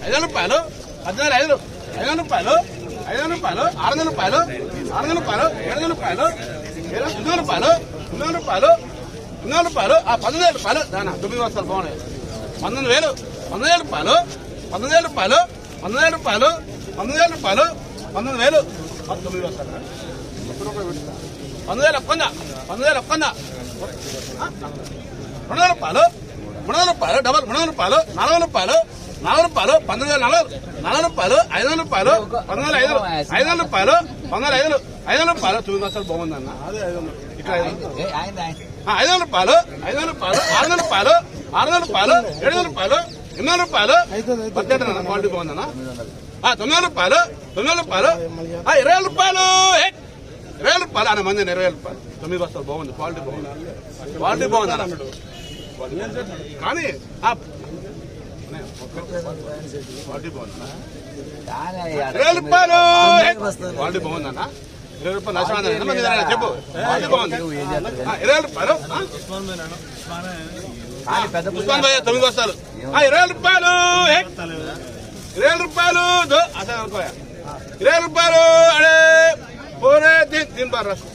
ఐదు వందల రూపాయలు పద్నాలుగు ఐదు ఐదు వందల రూపాయలు ఐదు వందల రూపాయలు ఆరు వందల రూపాయలు ఆరు వందల రూపాయలు ఏడు వందల రూపాయలు ఏడు ఎనిమిది వందల రూపాయలు ఎనిమిది వందల రూపాయలు ఎనిమిది వందల రూపాయలు ఆ పంతొమ్మిది వేల రూపాయలు దానా తొమ్మిది వస్తారు బాగున్నాయి పంతొమ్మిది వేలు పంతొమ్మిది వేల రూపాయలు పంతొమ్మిది వేల రూపాయలు పంతొమ్మిది వేల రూపాయలు పంతొమ్మిది వేల రూపాయలు పంతొమ్మిది వేలు పంతొమ్మిది వస్తారు పంతొమ్మిది వేల ఒక్కందా పంతొమ్మిది వేల ఒక్కందా రెండు వందల రూపాయలు మూడు వందల రూపాయలు డబల్ మూడు వందల రూపాయలు నాలుగు వందల రూపాయలు నాలుగు రూపాయలు పంతొమ్మిది వేల నలభై నాలుగు రూపాయలు ఐదు వందల రూపాయలు పంతొమ్మిది వేల ఐదు ఐదు వందల రూపాయలు పంతొమ్మిది ఐదు ఐదు వందల రూపాయలు. తొమ్మిది వందలు బాగుంది అన్న ఇక్కడ ఐదు రూపాయలు ఐదు వందల రూపాయలు ఆరు వందల రూపాయలు ఆరు వందల రూపాయలు ఏడు వందల రూపాయలు ఎనిమిది వందల రూపాయలు. పద్దెనిమిది క్వాలిటీ బాగుందన్న. ఆ, తొమ్మిది వందల రూపాయలు తొమ్మిది వందల రూపాయలు. ఆ, ఇరవై వేల రూపాయలు ఇరవై వేల రూపాయలు. అన్న మంది ఇరవై వేల రూపాయలు. తొమ్మిది బస్తాలు బాగుంది క్వాలిటీ బాగుంది. క్వాలిటీ బాగుంది అన్న కానీ ఇరవై రూపాయలు క్వాలిటీ బాగుందన్న ఇరవై రూపాయలు నష్టం చెప్పు. క్వాలిటీ బాగుంది ఇరవై రూపాయలు? ఉస్మాన్ భయ్య తొమ్మిది ఆ, ఇరవై రూపాయలు? ఇరవై రూపాయలు అసలు. ఇరవై రూపాయలు అడే పోరే దీని దీని బాగా రాసుకో.